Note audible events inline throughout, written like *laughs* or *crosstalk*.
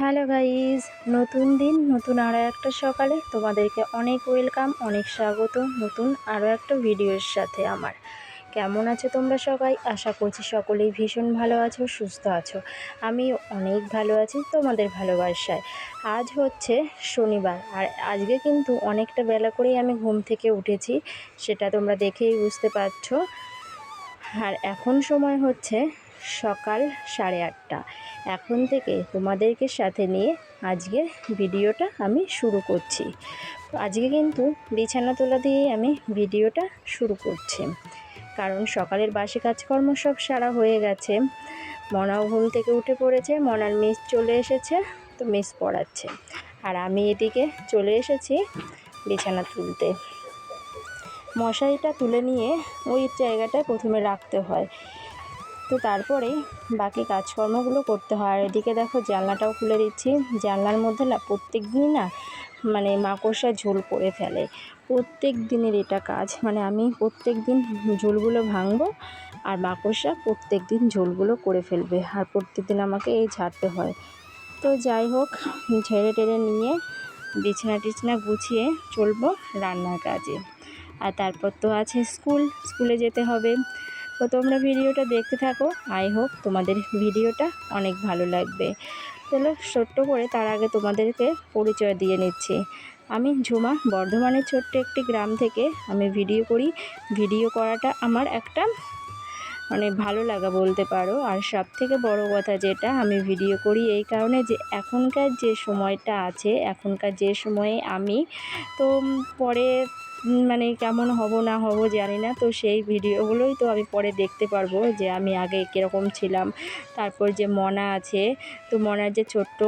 Hello guys, নতুন দিন, নতুন আরও একটা সকালে তোমাদেরকে অনেক ওয়েলকাম, অনেক স্বাগত নতুন আরও একটা ভিডিওর সাথে আমার। কেমন আছো তোমরা সবাই? আশা করছি সকলেই ভীষণ ভালো আছো, সুস্থ আছো। আমি অনেক ভালো আছি তোমাদের ভালোবাসায়। আজ হচ্ছে শনিবার, আর আজকে কিন্তু অনেকটা বেলা করেই আমি ঘুম থেকে উঠেছি, সেটা তোমরা দেখেই বুঝতে পারছ। আর এখন সময় হচ্ছে সকাল সাড়ে আটটা। এখন থেকে তোমাদেরকে সাথে নিয়ে আজকে ভিডিওটা আমি শুরু করছি। আজকে কিন্তু বিছানা তোলা দিয়েই আমি ভিডিওটা শুরু করছি। কারণ সকালের বাসি কাজকর্ম সব সারা হয়ে গেছে। মনাও ঘুম থেকে উঠে পড়েছে, মনার মিস চলে এসেছে, তো মিস পড়াচ্ছে। আর আমি এদিকে চলে এসেছি বিছানা তুলতে। মশারিটা তুলে নিয়ে ওই জায়গাটায় প্রথমে রাখতে হয়। তো তারপরে বাকি কাজকর্মগুলো করতে হয়। আর এদিকে দেখো জানলাটাও খুলে দিচ্ছি। জানলার মধ্যে না প্রত্যেক দিনই না মানে মাকড়সা ঝোল পড়ে ফেলে। প্রত্যেক দিনের এটা কাজ। মানে আমি প্রত্যেক দিন ঝোলগুলো ভাঙবো আর মাকড়সা প্রত্যেক দিন ঝোলগুলো করে ফেলবে আর প্রত্যেক দিন আমাকে এই ঝাড়তে হয়। তো যাই হোক, ঝেড়ে টেড়ে নিয়ে বিছানা টিছনা গুছিয়ে চলবো রান্নার কাজে। আর তারপর তো আছে স্কুল। স্কুলে যেতে হবে। তো তোমরা ভিডিওটা দেখতে থাকো। আই হোপ তোমাদের ভিডিওটা অনেক ভালো লাগবে। তাহলে ছোট্ট করে তার আগে তোমাদেরকে পরিচয় দিয়ে নিচ্ছি। আমি ঝুমা, বর্ধমানের ছোট্ট একটি গ্রাম থেকে আমি ভিডিও করি। ভিডিও করাটা আমার একটা মানে ভালো লাগা বলতে পারো। আর সব থেকে বড় কথা যেটা, আমি ভিডিও করি এই কারণে যে এখনকার যে সময়টা আছে, এখনকার যে সময়ে আমি তো পরে মানে কেমন হব না হব জানি না, তো সেই ভিডিওগুলোই তো আমি পরে দেখতে পারব যে আমি আগে কীরকম ছিলাম। তারপর যে মনা আছে, তো মনার যে ছোট্ট,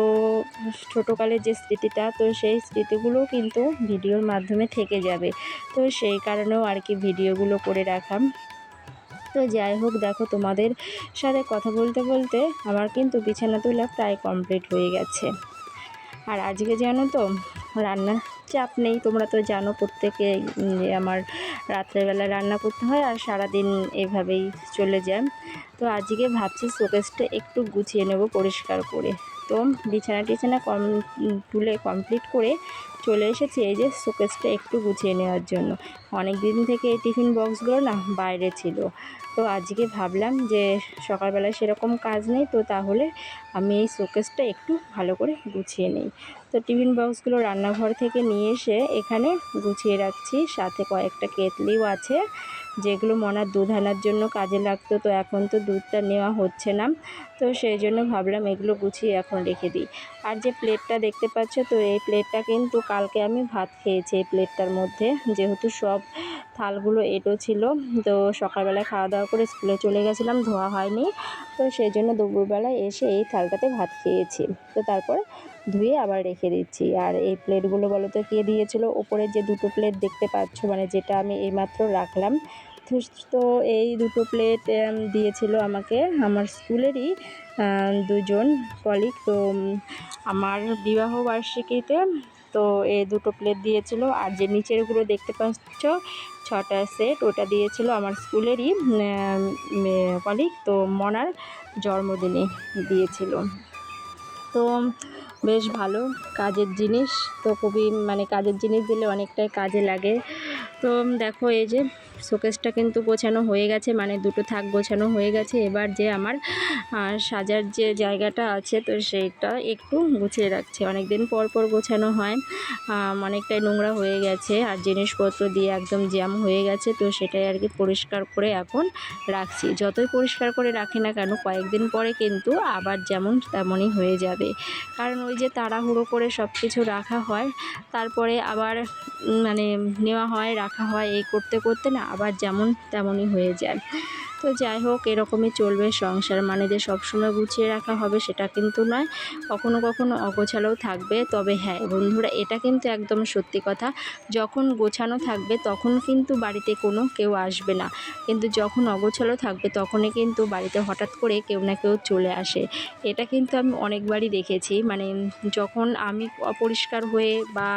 ছোটোকালের যে স্মৃতিটা, তো সেই স্মৃতিগুলো কিন্তু ভিডিওর মাধ্যমে থেকে যাবে। তো সেই কারণেও আর কি ভিডিওগুলো করে রাখাম। তো যাই হোক, দেখো তোমাদের সাথে কথা বলতে বলতে আমার কিন্তু বিছানা তোলা প্রায় কমপ্লিট হয়ে গেছে। আর আজকে জানো তো, রান্না চাপ নেই, তোমরা তো জানো প্রত্যেকে আমার রাত্রেবেলা রান্না করতে হয় আর সারাদিন এভাবেই চলে যায়। তো আজকে ভাবছি শোকেসটা একটু গুছিয়ে নেব পরিষ্কার করে। তো বিছানা টিছানা কম, তুলে কমপ্লিট করে চলে এসেছি এই যে শোকেসটা একটু গুছিয়ে নেওয়ার জন্য। অনেক দিন থেকে এই টিফিন বক্সগুলো না বাইরে ছিল। তো আজকে ভাবলাম যে সকালবেলায় সেরকম কাজ নেই, তো তাহলে আমি এই শোকেসটা একটু ভালো করে গুছিয়ে নিই। তো টিফিন বক্সগুলো রান্নাঘর থেকে নিয়ে এসে এখানে গুছিয়ে রাখছি। সাথে কয়েকটা কেতলিও আছে। যেগুলো মনার দুধ আনার জন্য কাজে লাগতো, তো এখন তো দুধটা নেওয়া হচ্ছে না। তো সেই জন্য ভাবলাম এগুলো গুছিয়ে এখন রেখে দিই। আর যে প্লেটটা দেখতে পাচ্ছ, তো এই প্লেটটা কিন্তু কালকে আমি ভাত খেয়েছি এই প্লেটটার মধ্যে। যেহেতু সব থালগুলো এটো ছিল, তো সকালবেলায় খাওয়া দাওয়া করে স্কুলে চলে গেছিলাম, ধোয়া হয়নি। তো সেই জন্য দুপুরবেলায় এসে এই থালটাতে ভাত খেয়েছি। তো তারপর ধুয়ে আবার রেখে দিচ্ছি। আর এই প্লেটগুলো বলো তো কে দিয়েছিল? ওপরে যে দুটো প্লেট দেখতে পাচ্ছ মানে যেটা আমি এইমাত্র রাখলাম তো এই দুটো প্লেট দিয়েছিল আমাকে। আমার স্কুলেরই দুজন কলিগ তো আমার বিবাহ বার্ষিকীতে, তো এই দুটো প্লেট দিয়েছিল। আর যে নিচেরগুলো দেখতে পাচ্ছ, ছটা সেট ওটা দিয়েছিল আমার স্কুলেরই কলিগ তো মনার জন্মদিনে দিয়েছিল। তো, বেশ ভালো কাজের জিনিস। তো খুবই মানে কাজের জিনিস দিলে অনেকটাই কাজে লাগে। তো দেখো এই যে শোকেসটা কিন্তু গোছানো হয়ে গেছে মানে দুটো থাক গোছানো হয়ে গেছে। এবার যে আমার সাজার যে জায়গাটা আছে, তো সেইটা একটু গুছিয়ে রাখছে। অনেক দিন পর পর গোছানো হয় অনেকটাই নোংরা হয়ে গেছে আর জিনিসপত্র দিয়ে একদম জ্যাম হয়ে গেছে, তো সেটাই আর কি পরিষ্কার করে এখন রাখছি। যতই পরিষ্কার করে রাখি না কেন, কয়েকদিন পরে কিন্তু আবার যেমন তেমনই হয়ে যাবে। কারণ ওই যে তাড়াহুড়ো করে সব কিছু রাখা হয়, তারপরে আবার মানে নেওয়া হয়, রাখা হয়, এই করতে করতে না আবার যেমন তেমনই হয়ে যায়। তো যাই হোক, এরকমই চলবে। সংসার মানে যে সবসময় গুছিয়ে রাখা হবে সেটা কিন্তু নয়। কখনো কখনো অগোছালোও থাকবে। তবে হ্যাঁ বন্ধুরা, এটা কিন্তু একদম সত্যি কথা। যখন গোছানো থাকবে, তখন কিন্তু বাড়িতে কোনো কেউ আসবে না। কিন্তু যখন অগোছালো থাকবে, তখনই কিন্তু বাড়িতে হঠাৎ করে কেউ না কেউ চলে আসে। এটা কিন্তু আমি অনেকবারই দেখেছি। মানে যখন আমি অপরিষ্কার হয়ে বা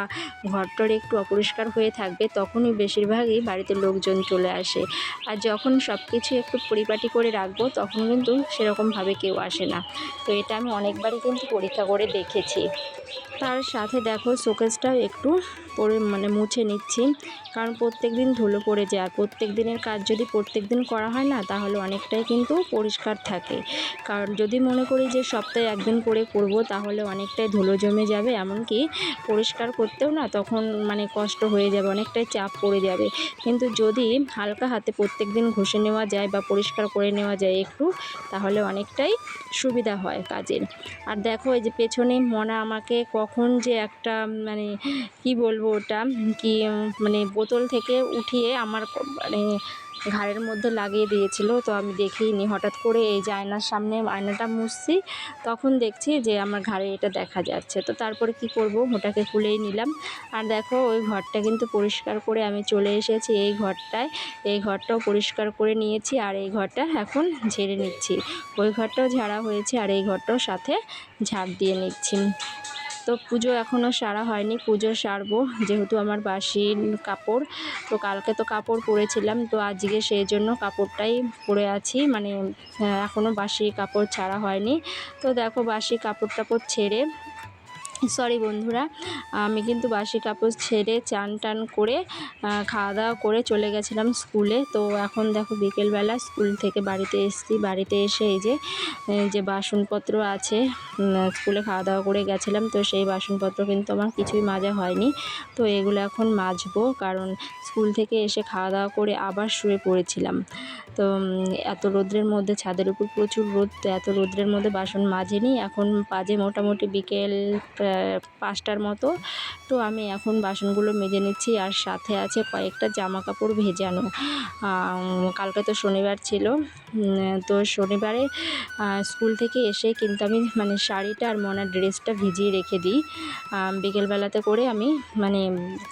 ঘরটর একটু অপরিষ্কার হয়ে থাকবে, তখনই বেশিরভাগই বাড়িতে লোকজন চলে আসে। আর যখন সব কিছু একটু পরিপাটি করে রাখব, তখন কিন্তু সেরকমভাবে কেউ আসে না। তো এটা আমি অনেকবারই কিন্তু পরীক্ষা করে দেখেছি। তার সাথে দেখো শোকেসটাও একটু পরে মানে মুছে নিচ্ছি। কারণ প্রত্যেক দিন ধুলো পড়ে যায়। আর প্রত্যেক দিনের কাজ যদি প্রত্যেক দিন করা হয় না, তাহলে অনেকটাই কিন্তু পরিষ্কার থাকে। কারণ যদি মনে করি যে সপ্তাহে একদিন করে করব, তাহলে অনেকটাই ধুলো জমে যাবে। এমনকি পরিষ্কার করতেও না, তখন মানে কষ্ট হয়ে যাবে, অনেকটাই চাপ পড়ে যাবে। কিন্তু যদি হালকা হাতে প্রত্যেক দিন ঘষে নেওয়া যায় বা পরিষ্কার করে নেওয়া যায় একটু, তাহলে অনেকটাই সুবিধা হয় কাজের। আর দেখো এই যে পেছনে মনা আমাকে কখন যে একটা মানে কি বলব ওটা, কি মানে বোতল থেকে উঠিয়ে আমার মানে ঘাড়ের মধ্যে লাগিয়ে দিয়েছিল। তো আমি দেখিনি। হঠাৎ করে এই যে আয়নার সামনে আয়নাটা মুছছি। তখন দেখছি যে আমার ঘাড়ে এটা দেখা যাচ্ছে। তো তারপরে কি করব? ওটাকে খুলেই নিলাম। আর দেখো, ওই ঘরটা কিন্তু পরিষ্কার করে আমি চলে এসেছি এই ঘরটায়। এই ঘরটাও পরিষ্কার করে নিয়েছি আর এই ঘরটা এখন ঝেড়ে নিচ্ছি। ওই ঘরটাও ঝাড়া হয়েছে আর এই ঘরটাও সাথে ঝাড় দিয়ে নিচ্ছি। তো পুজো এখনও সারা হয়নি, পুজো সারবো, যেহেতু আমার বাসির কাপড়, তো কালকে তো কাপড় পরেছিলাম, তো আজকে সেই জন্য কাপড়টাই পরে আছি মানে এখনও বাসি কাপড় ছাড়া হয়নি। তো দেখো বাসি কাপড় টাপড় ছেড়ে *laughs* সরি বন্ধুরা। আমি কিন্তু বাসি কাপড় ছেড়ে চান টান করে খাওয়া দাওয়া করে চলে গেছিলাম স্কুলে। তো এখন দেখো বিকেলবেলা স্কুল থেকে বাড়িতে এসেছি। বাড়িতে এসে এই যে যে বাসনপত্র আছে স্কুলে খাওয়া দাওয়া করে গেছিলাম। তো সেই বাসনপত্র কিন্তু আমার কিছুই মাজা হয়নি। তো এগুলো এখন মাজবো, কারণ স্কুল থেকে এসে খাওয়া দাওয়া করে আবার শুয়ে পড়েছিলাম। তো এত রোদ্রের মধ্যে, ছাদের উপর প্রচুর রোদ, তো এত রোদ্রের মধ্যে বাসন মাজেনি। এখন বাজে মোটামুটি বিকেল পাঁচটার মতো। তো আমি এখন বাসনগুলো মেজে নিচ্ছি আর সাথে আছে কয়েকটা জামা কাপড় ভেজানো কালকে তো শনিবার ছিল। তো শনিবারে স্কুল থেকে এসে কিন্তু আমি মানে শাড়িটা আর মনার ড্রেসটা ভিজিয়ে রেখে দিই। বিকেলবেলাতে করে আমি মানে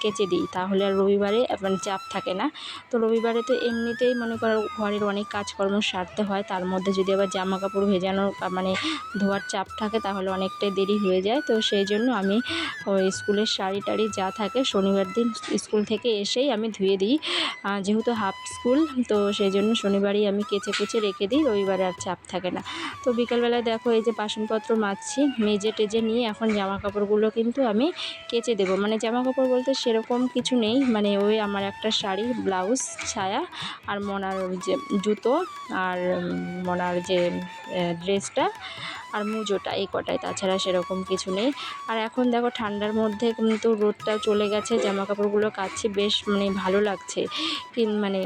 কেচে দিই। তাহলে আর রবিবারে মানে চাপ থাকে না। তো রবিবারে তো এমনিতেই মনে করো ঘরের অনেক কাজকর্ম সারতে হয়। তার মধ্যে যদি আবার জামা কাপড় ভেজানোর মানে ধোয়ার চাপ থাকে তাহলে অনেকটাই দেরি হয়ে যায়। তো সেই জন্য আমি স্কুলের শাড়ি টাড়ি যা থাকে শনিবার দিন স্কুল থেকে এসেই আমি ধুয়ে দিই। যেহেতু হাফ স্কুল, তো সেই জন্য শনিবারই আমি কেচে কুচে রেখে দিই, রবিবারে আর চাপ থাকে না। তো বিকালবেলায় দেখো এই যে বাসনপত্র মাজছি, মেজে টেজে নিয়ে এখন জামা কাপড়গুলো কিন্তু আমি কেচে দেবো। মানে জামা কাপড় বলতে সেরকম কিছু নেই মানে ওই আমার একটা শাড়ি, ব্লাউজ, ছায়া আর মনার যে জুতো আর মনার যে ড্রেসটা আর মুজোটা এই কটাই তাছাড়া সেরকম কিছু নেই। আর এখন দেখো ঠান্ডার মধ্যে কিন্তু রোদটাও চলে গেছে জামা কাপড়গুলো কাচ্ছি, বেশ মানে ভালো লাগছে। মানে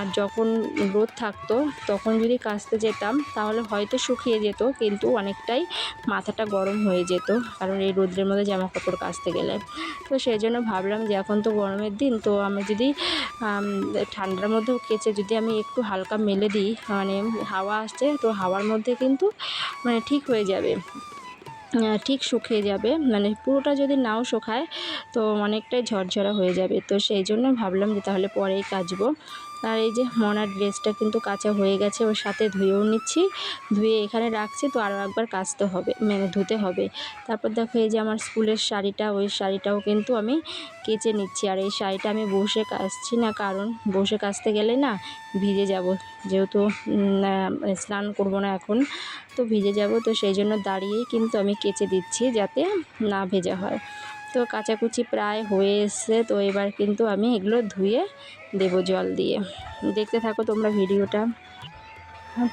আর যখন রোদ থাকতো, তখন যদি কাচতে যেতাম, তাহলে হয়তো শুকিয়ে যেত, কিন্তু অনেকটাই মাথাটা গরম হয়ে যেত, কারণ এই রোদ্রের মধ্যে জামা কাপড় কাচতে গেলে। তো সেই জন্য ভাবলাম যে এখন তো গরমের দিন, তো আমি যদি ঠান্ডার মধ্যেও কেচে যদি আমি একটু হালকা মেলে দিই মানে হাওয়া আসছে, তো হাওয়ার মধ্যে কিন্তু মানে ঠিক হয়ে যাবে। ঠিক শুকিয়ে যাবে। মানে পুরোটা যদি নাও শুকায়, তো অনেকটাই ঝরঝরা হয়ে যাবে। তো সেই জন্য ভাবলাম যে তাহলে পরেই কাচবো। আর এই যে মনার ড্রেসটা কিন্তু কাঁচা হয়ে গেছে ওর সাথে ধুয়েও নিচ্ছি। ধুয়ে এখানে রাখছি, তো আরও একবার কাচতে হবে মানে ধুতে হবে। তারপর দেখো এই যে আমার স্কুলের শাড়িটা, ওই শাড়িটাও কিন্তু আমি কেচে নিচ্ছি। আর এই শাড়িটা আমি বসে কাচছি না, কারণ বসে কাচতে গেলে না ভিজে যাব। যেহেতু স্নান করব না এখন, তো ভিজে যাব। তো সেই জন্য দাঁড়িয়েই কিন্তু আমি কেচে দিচ্ছি, যাতে না ভেজা হয়। তো কাচাকুচি প্রায় হয়ে এসছে। তো এবার কিন্তু আমি এগুলো ধুয়ে দেবো জল দিয়ে। দেখতে থাকো তোমরা ভিডিওটা।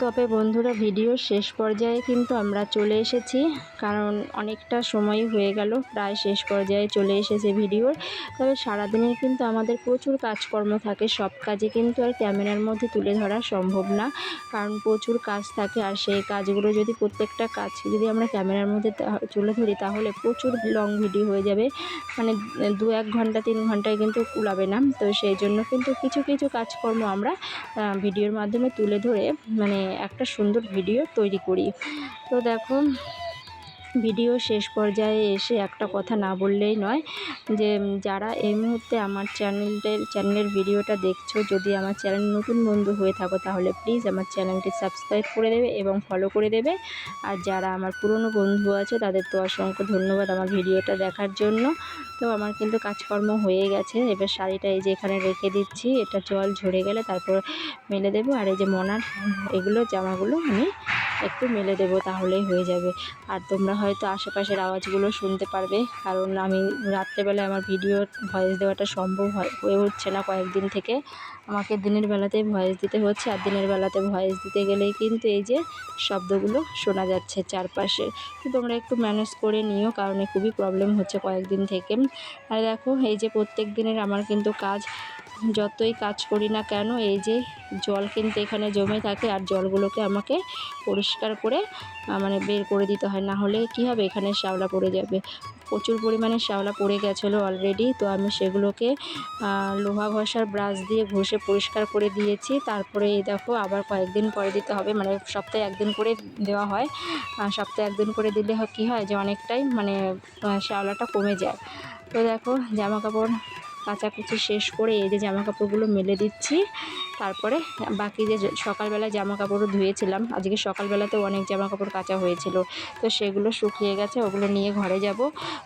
তবে বন্ধুরা, ভিডিও শেষ পর্যায়ে কিন্তু আমরা চলে এসেছি। কারণ অনেকটা সময় হয়ে গেল, প্রায় শেষ পর্যায়ে চলে এসেছে ভিডিওর। তবে সারাদিনের কিন্তু আমাদের প্রচুর কাজকর্ম থাকে। সব কাজে কিন্তু আর ক্যামেরার মধ্যে তুলে ধরা সম্ভব না। কারণ প্রচুর কাজ থাকে আর সেই কাজগুলো যদি প্রত্যেকটা কাজ যদি আমরা ক্যামেরার মধ্যে তুলে ধরি, তাহলে প্রচুর লং ভিডিও হয়ে যাবে। মানে দু এক ঘণ্টা, তিন ঘন্টায় কিন্তু কুলাবে না। তো সেই জন্য কিন্তু কিছু কিছু কাজকর্ম আমরা ভিডিওর মাধ্যমে তুলে ধরে মানে একটা সুন্দর ভিডিও তৈরি করি। তো দেখো ভিডিও শেষ পর্যায়ে এসে একটা কথা না বললেই নয় যে যারা এই মুহূর্তে আমার চ্যানেলটার চ্যানেলের ভিডিওটা দেখছ, যদি আমার চ্যানেল নতুন বন্ধু হয়ে থাকো, তাহলে প্লিজ আমার চ্যানেলটি সাবস্ক্রাইব করে দেবে এবং ফলো করে দেবে। আর যারা আমার পুরনো বন্ধু আছে, তাদের তো অসংখ্য ধন্যবাদ আমার ভিডিওটা দেখার জন্য। তো আমার কিন্তু কাজকর্ম হয়ে গেছে। এবার শাড়িটা এই যে এখানে রেখে দিচ্ছি। এটা জল ঝরে গেলে তারপর মেলে দেবো। আর এই যে মনার এগুলো জামাগুলো আমি একটু মেলে দেবো তাহলেই হয়ে যাবে। আর তোমরা হয়তো আশেপাশের আওয়াজগুলো শুনতে পারবে, কারণ আমি রাত্রেবেলায় আমার ভিডিও ভয়েস দেওয়াটা সম্ভব হয়, হয়ে উঠছে না কয়েকদিন থেকে। আমাকে দিনের বেলাতেই ভয়েস দিতে হচ্ছে, আর দিনের বেলাতে ভয়েস দিতে গেলেই কিন্তু এই যে শব্দগুলো শোনা যাচ্ছে চারপাশে। তো তোমরা একটু ম্যানেজ করে নিও, কারণ খুবই প্রবলেম হচ্ছে কয়েকদিন থেকে। আর দেখো, এই যে প্রত্যেক দিনের আমার কিন্তু কাজ যতই কাজ করি না কেন, এই যে জল কিন্তু এখানে জমে থাকে আর জলগুলোকে আমাকে পরিষ্কার করে মানে বের করে দিতে হয়। না হলে কি হবে? এখানে শ্যাওলা পড়ে যাবে। প্রচুর পরিমাণে শ্যাওলা পড়ে গেছিল অলরেডি তো আমি সেগুলোকে লোহা ঘষার ব্রাশ দিয়ে ঘষে পরিষ্কার করে দিয়েছি। তারপরে এই দেখো, আবার কয়েকদিন পরে দিতে হবে। মানে সপ্তাহে একদিন করে দেওয়া হয়। সপ্তাহে একদিন করে দিলে কী হয়? যে অনেকটাই মানে শ্যাওলাটা কমে যায়। তো দেখো জামা কাপড় কাচাকুচি শেষ করে এই যে জামা কাপড়গুলো মেলে দিচ্ছি। তারপরে বাকি যে সকালবেলা জামা কাপড়ও ধুয়েছিলাম, আজকে সকালবেলাতেও অনেক জামা কাপড় কাচা হয়েছিল, তো সেগুলো শুকিয়ে গেছে, ওগুলো নিয়ে ঘরে যাব।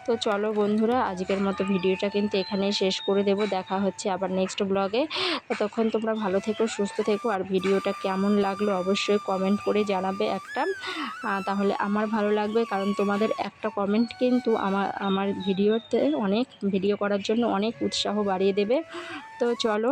তো চলো বন্ধুরা, আজকের মতো ভিডিওটা কিন্তু এখানেই শেষ করে দেব, দেখা হচ্ছে আবার নেক্সট ব্লগে ততক্ষণ তোমরা ভালো থেকো, সুস্থ থেকো, আর ভিডিওটা কেমন লাগল অবশ্যই কমেন্ট করে জানাবে একটা। তাহলে আমার ভালো লাগবে, কারণ তোমাদের একটা কমেন্ট কিন্তু আমার আমার ভিডিওতে অনেক ভিডিও করার জন্য অনেক উৎসাহ বাড়িয়ে দেবে। তো চলো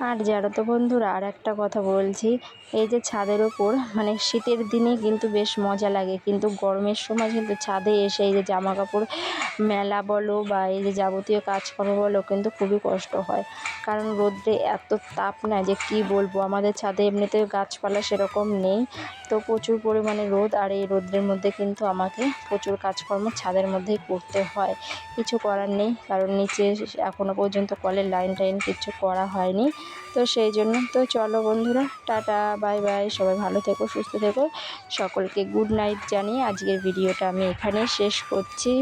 আর যারা তো বন্ধুরা, আর একটা কথা বলছি, এই যে ছাদের ওপর মানে শীতের দিনে কিন্তু বেশ মজা লাগে, কিন্তু গরমের সময় কিন্তু ছাদে এসে এই যে জামা কাপড় মেলা বলো বা এই যে যাবতীয় কাজকর্ম বলো কিন্তু খুবই কষ্ট হয়। কারণ রোদ্রে এত তাপ না যে কি বলব, আমাদের ছাদে এমনিতে গাছপালা সেরকম নেই, তো প্রচুর পরিমাণে রোদ, আর এই রোদ্রের মধ্যে কিন্তু আমাকে প্রচুর কাজকর্ম ছাদের মধ্যেই করতে হয়। কিছু করার নেই, কারণ নিচে এখনও পর্যন্ত কলের লাইন টাইন কিছু করা হয়নি। তো সেই জন্য তো চলো বন্ধুরা, টাটা, বাই বাই, সবাই ভালো থেকো, সুস্থ থেকো। সকলকে গুড নাইট জানিয়ে আজকের ভিডিওটা আমি এখানেই শেষ করছি।